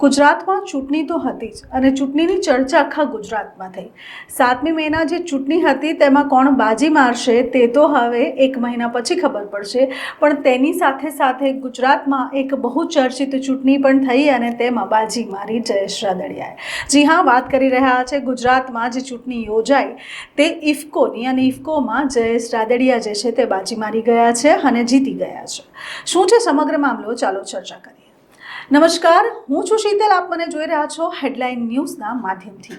ગુજરાતમાં ચૂંટણી તો હતી જ અને ચૂંટણીની ચર્ચા આખા ગુજરાતમાં થઈ. સાતમી મેના જે ચૂંટણી હતી તેમાં કોણ બાજી મારશે તે તો હવે એક મહિના પછી ખબર પડશે. પણ તેની સાથે સાથે ગુજરાતમાં એક બહુ ચર્ચિત ચૂંટણી પણ થઈ અને તેમાં બાજી મારી જયેશ રાદડિયાએ જી હા, વાત કરી રહ્યા છે ગુજરાતમાં જે ચૂંટણી યોજાઈ તે ઇફકોની અને ઇફકોમાં જયેશ રાદડિયા જે છે તે બાજી મારી ગયા છે અને જીતી ગયા છે. શું છે સમગ્ર મામલો? ચાલો ચર્ચા કરીએ. નમસ્કાર, હું છું શીતલ. આપ મને જોઈ રહ્યા છો હેડલાઇન ન્યૂઝના માધ્યમથી.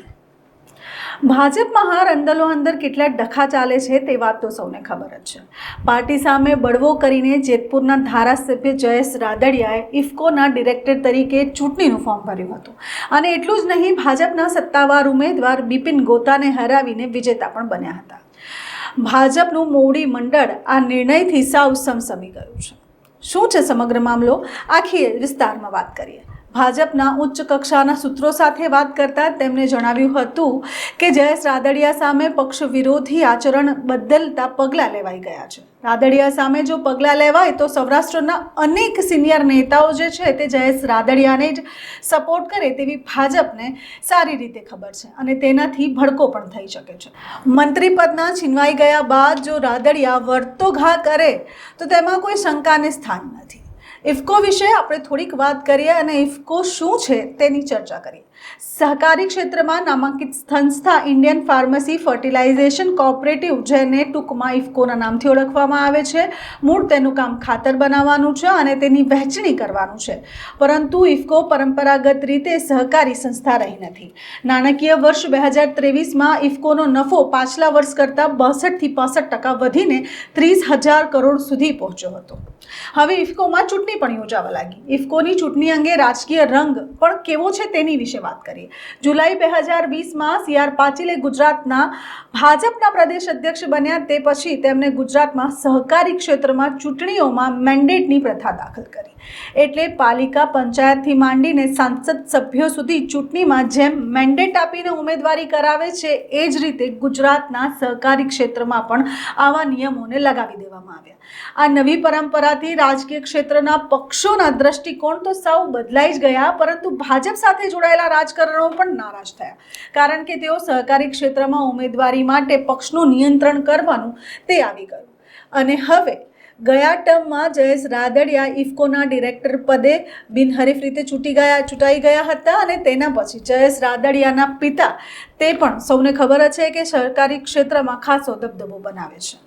ભાજપમાં હાર અંદરો અંદર કેટલા ડખા ચાલે છે, તે વાત તો સૌને ખબર જ છે. પાર્ટી સામે બળવો કરીને જેતપુરના ધારાસભ્ય જયેશ રાદડિયાએ ઇફકોના ડિરેક્ટર તરીકે ચૂંટણીનું ફોર્મ ભર્યું હતું. અને એટલું જ નહીં, ભાજપના સત્તાવાર ઉમેદવાર બિપિન ગોતાને હરાવીને વિજેતા પણ બન્યા હતા. ભાજપનું મોવડી મંડળ આ નિર્ણયથી સાવ સમસમી ગયું છે. શું છે સમગ્ર મામલો? આખી વિસ્તારમાં વાત કરીએ. ભાજપના ઉચ્ચ કક્ષાના સૂત્રો સાથે વાત કરતા તેમણે જણાવ્યું હતું કે જયેશ રાદડિયા સામે પક્ષ વિરોધી આચરણ બદલતા પગલાં લેવાઈ ગયા છે. રાદડિયા સામે જો પગલાં લેવાય તો સૌરાષ્ટ્રના અનેક સિનિયર નેતાઓ જે છે તે જયેશ રાદડિયાને જ સપોર્ટ કરે તેવી ભાજપને સારી રીતે ખબર છે અને તેનાથી ભડકો પણ થઈ શકે છે. મંત્રી પદના છીનવાઈ ગયા બાદ જો રાદડિયા વર્તો ઘા કરે તો તેમાં કોઈ શંકાને સ્થાન નથી. ઇફકો વિશે આપણે થોડીક વાત કરીએ અને ઇફકો શું છે તેની ચર્ચા કરીએ. સહકારી ક્ષેત્રમાં નામાંકિત સંસ્થા ઇન્ડિયન ફાર્મસી ફર્ટિલાઇઝેશન કોઓપરેટિવ, જેને ટૂંકમાં ઇફકોના નામથી ઓળખવામાં આવે છે. મૂળ તેનું કામ ખાતર બનાવવાનું છે અને તેની વહેંચણી કરવાનું છે. પરંતુ ઇફકો પરંપરાગત રીતે સહકારી સંસ્થા રહી નથી. નાણાકીય વર્ષ બે હજાર ત્રેવીસમાં ઇફકોનો નફો પાછલા વર્ષ કરતાં બાસઠથી પાસઠ ટકા વધીને ત્રીસ હજાર કરોડ સુધી પહોંચ્યો હતો. હવે ઇફકોમાં ચૂંટણી પણ યોજાવા લાગી. ઇફકોની ચૂંટણી અંગે રાજકીય રંગ પણ કેવો છે તેની વિશે વાત કરીએ. જુલાઈ બે હજાર વીસમાં સી આર પાટીલે ગુજરાતના ભાજપના પ્રદેશ અધ્યક્ષ બન્યા તે પછી તેમણે ગુજરાતમાં સહકારી ક્ષેત્રમાં ચૂંટણીઓમાં મેન્ડેટની પ્રથા દાખલ કરી. એટલે પાલિકા પંચાયતથી માંડીને સાંસદ સભ્યો સુધી ચૂંટણીમાં જેમ મેન્ડેટ આપીને ઉમેદવારી કરાવે છે, એ જ રીતે ગુજરાતના સહકારી ક્ષેત્રમાં પણ આવા નિયમોને લગાવી દેવામાં આવ્યા. આ નવી પરંપરાથી રાજકીય ક્ષેત્રના પક્ષોના દ્રષ્ટિકોણ તો સાવ બદલાઈ જ ગયા, પરંતુ ભાજપ સાથે જોડાયેલા રાજકારણો પણ નારાજ થયા. કારણ કે તેઓ સહકારી ક્ષેત્રમાં ઉમેદવારી માટે પક્ષનું નિયંત્રણ કરવાનું તે આવી ગયું. અને હવે ગયા ટર્મમાં જયેશ રાદડિયા ઇફકોના ડિરેક્ટર પદે બિનહરીફ રીતે ચૂંટી ગયા, ચૂંટાઈ ગયા હતા અને તેના પછી જયેશ રાદડિયાના પિતા તે પણ સૌને ખબર છે કે સરકારી ક્ષેત્રમાં ખાસો દબદબો બનાવે છે.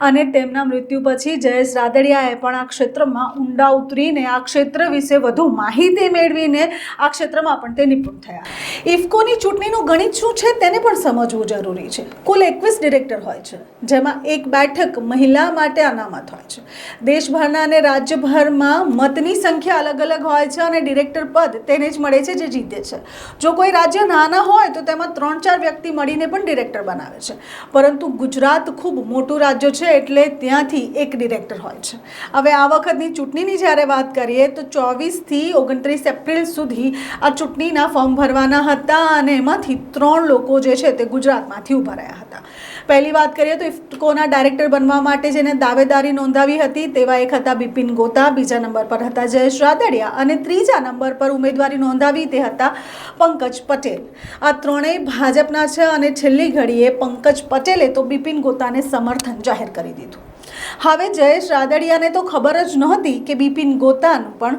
અને તેમના મૃત્યુ પછી જયેશ રાદડિયાએ પણ આ ક્ષેત્રમાં ઊંડા ઉતરીને આ ક્ષેત્ર વિશે વધુ માહિતી મેળવીને આ ક્ષેત્રમાં પણ તે નિપુણ થયા. ઇફકોની ચૂંટણીનું ગણિત શું છે તેને પણ સમજવું જરૂરી છે. કુલ એકવીસ ડિરેક્ટર હોય છે, જેમાં એક બેઠક મહિલા માટે અનામત હોય છે. દેશભરના અને રાજ્યભરમાં મતની સંખ્યા અલગ અલગ હોય છે અને ડિરેક્ટર પદ તેને જ મળે છે જે જીતે છે. જો કોઈ રાજ્ય નાના હોય તો તેમાં ત્રણ ચાર વ્યક્તિ મળીને પણ ડિરેક્ટર બનાવે છે. પરંતુ ગુજરાત ખૂબ મોટું રાજ્ય છે એટલે ત્યાંથી એક ડિરેક્ટર હોય છે. હવે આ વખતની ચૂંટણીની જ્યારે વાત કરીએ તો ચોવીસથી ઓગણત્રીસ એપ્રિલ સુધી આ ચૂંટણીના ફોર્મ ભરવાના હતા અને એમાંથી ત્રણ લોકો જે છે તે ગુજરાતમાંથી ઊભા રહ્યા હતા. પહેલી વાત કરીએ તો ઇફકોના ડાયરેક્ટર બનવા માટે જેને દાવેદારી નોંધાવી હતી તેવા એક હતા બિપિન ગોતા, બીજા નંબર પર હતા જયેશ રાદડિયા અને ત્રીજા નંબર પર ઉમેદવારી નોંધાવી તે હતા પંકજ પટેલ. આ ત્રણેય ભાજપના છે અને છેલ્લી ઘડીએ પંકજ પટેલે તો બિપિન ગોતાને સમર્થન જાહેર કરી દીધું. હવે જયેશ રાદડિયાને તો ખબર જ નહોતી કે બિપિન ગોતાનું પણ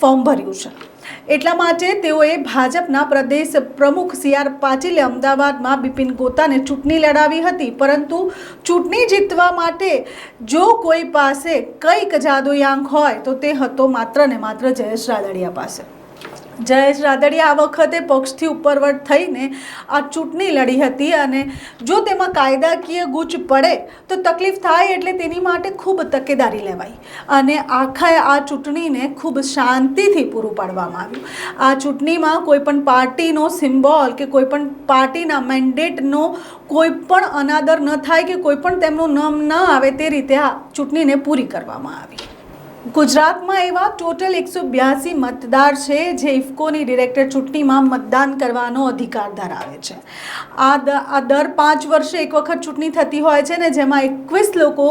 ફોર્મ ભર્યું છે. એટલા માટે તેઓએ ભાજપના પ્રદેશ પ્રમુખ સી આર પાટીલે અમદાવાદમાં બિપિન ગોતાને ચૂંટણી લડાવી હતી, પરંતુ ચૂંટણી જીતવા માટે જો કોઈ પાસે કંઈક આંખ હોય તો તે હતો માત્ર ને માત્ર જયેશ રાદડિયા પાસે. જયેશ રાદડિયા આ વખતે પક્ષથી ઉપરવટ થઈને આ ચૂંટણી લડી હતી અને જો તેમાં કાયદાકીય ગૂંચ પડે તો તકલીફ થાય એટલે તેની માટે ખૂબ તકેદારી લેવાઈ. અને આખા આ ચૂંટણીને ખૂબ શાંતિથી પૂરું પાડવામાં આવ્યું. આ ચૂંટણીમાં કોઈ પણ પાર્ટીનો સિમ્બોલ કે કોઈ પણ પાર્ટીના મેન્ડેટનો કોઈ પણ અનાદર ન થાય કે કોઈ પણ તેમનું નામ ન આવે તે રીતે આ ચૂંટણીને પૂરી કરવામાં આવી. ગુજરાતમાં એવા ટોટલ એકસો બ્યાસી મતદાર છે જે ઇફકોની ડિરેક્ટર ચૂંટણીમાં મતદાન કરવાનો અધિકાર ધરાવે છે. આ આ દર પાંચ વર્ષે એક વખત ચૂંટણી થતી હોય છે ને જેમાં એકવીસ લોકો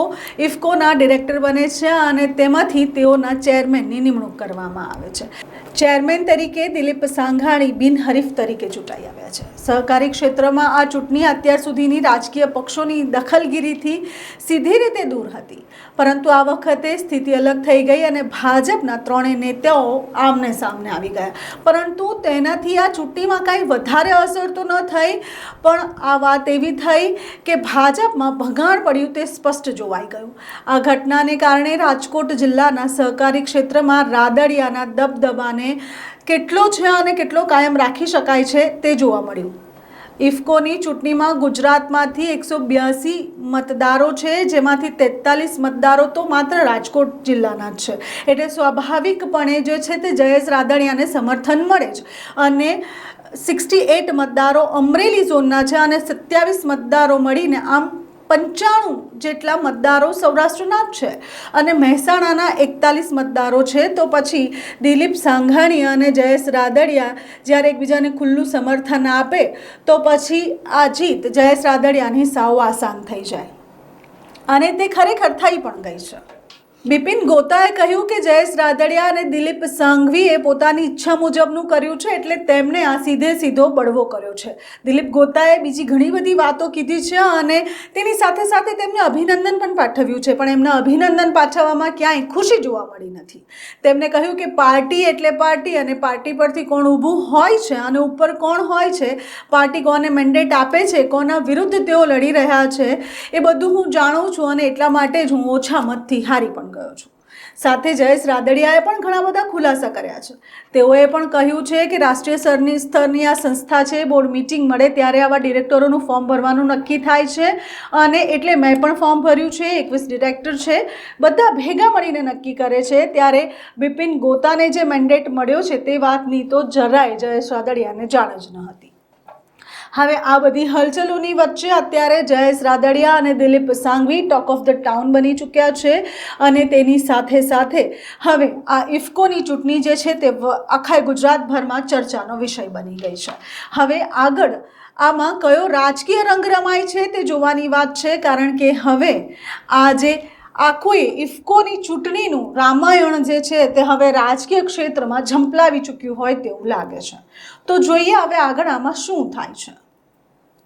ઇફકોના ડિરેક્ટર બને છે અને તેમાંથી તેઓના ચેરમેનની નિમણૂક કરવામાં આવે છે. ચેરમેન તરીકે દિલીપ સાંઘાણી બિનહરીફ તરીકે ચૂંટાઈ આવ્યા છે. સહકારી ક્ષેત્રમાં આ ચૂંટણી અત્યાર સુધીની રાજકીય પક્ષોની દખલગીરીથી સીધી રીતે દૂર હતી. પરંતુ આ વખતે સ્થિતિ અલગ થઈ ગઈ અને ભાજપના ત્રણેય નેતાઓ આમને સામને આવી ગયા. પરંતુ તેનાથી આ ચૂંટણીમાં કાંઈ વધારે અસર તો ન થઈ, પણ આ વાત એવી થઈ કે ભાજપમાં ભંગાણ પડ્યું તે સ્પષ્ટ જોવાઈ ગયું. આ ઘટનાને કારણે રાજકોટ જિલ્લાના સહકારી ક્ષેત્રમાં રાદડિયાના દબદબાને કેટલો છે અને કેટલો કાયમ રાખી શકાય છે તે જોવા મળ્યું. ઇફકોની ચૂંટણીમાં ગુજરાતમાંથી એકસો બ્યાસી મતદારો છે, જેમાંથી તેતાલીસ મતદારો તો માત્ર રાજકોટ જિલ્લાના જ છે. એટલે સ્વાભાવિકપણે જે છે તે જયેશ રાદણિયાને સમર્થન મળે જ અને સિક્સટી એટ મતદારો અમરેલી ઝોનના છે અને સત્યાવીસ મતદારો મળીને આમ પંચાણું જેટલા મતદારો સૌરાષ્ટ્રના જ છે. અને મહેસાણાના એકતાલીસ મતદારો છે. તો પછી દિલીપ સાંઘાણી અને જયેશ રાદડિયા જ્યારે એકબીજાને ખુલ્લું સમર્થન આપે, તો પછી આ જીત જયેશ રાદડિયાની સાવ આસાન થઈ જાય. અને તે ખરેખર થઈ પણ ગઈ છે. બિપિન ગોતાએ કહ્યું કે જયેશ રાદડિયા અને દિલીપ સાંઘવીએ પોતાની ઈચ્છા મુજબનું કર્યું છે એટલે તેમને આ સીધે સીધો બળવો કર્યો છે. દિલીપ ગોતાએ બીજી ઘણી બધી વાતો કીધી છે અને તેની સાથે સાથે તેમને અભિનંદન પણ પાઠવ્યું છે, પણ એમના અભિનંદન પાઠવવામાં ક્યાંય ખુશી જોવા મળી નથી. તેમણે કહ્યું કે પાર્ટી એટલે પાર્ટી અને પાર્ટી પરથી કોણ ઊભું હોય છે અને ઉપર કોણ હોય છે, પાર્ટી કોને મેન્ડેટ આપે છે, કોના વિરુદ્ધ તેઓ લડી રહ્યા છે, એ બધું હું જાણું છું અને એટલા માટે જ હું ઓછા મતથી હારી પણ ગયો છું. સાથે જયેશ રાદડિયાએ પણ ઘણા બધા ખુલાસા કર્યા છે. તેઓએ પણ કહ્યું છે કે રાષ્ટ્રીય સ્તરની સ્તરની આ સંસ્થા છે, બોર્ડ મિટિંગ મળે ત્યારે આવા ડિરેક્ટરોનું ફોર્મ ભરવાનું નક્કી થાય છે અને એટલે મેં પણ ફોર્મ ભર્યું છે, એકવીસ ડિરેક્ટર છે, બધા ભેગા મળીને નક્કી કરે છે. ત્યારે બિપિન ગોતાને જે મેન્ડેટ મળ્યો છે તે વાતની તો જરાય જયેશ રાદડિયાને જાણ જ ન હતી. હવે આ બધી હલચલોની વચ્ચે અત્યારે જયેશ રાદડિયા અને Dilip Sanghavi talk of the town બની ચૂક્યા છે અને તેની સાથે સાથે હવે આ ઇફકોની ચૂંટણી જે છે તે આખા ગુજરાતભરમાં ચર્ચાનો વિષય બની ગઈ છે. હવે આગળ આમાં કયો રાજકીય રંગ રમાય છે તે જોવાની વાત છે કારણ કે હવે આ જે આખું ઇફકોની ચૂંટણીનું રામાયણ જે છે તે હવે રાજકીય ક્ષેત્રમાં ઝંપલાવી ચૂક્યું હોય તેવું લાગે છે. તો જોઈએ હવે આગળ આમાં શું થાય છે.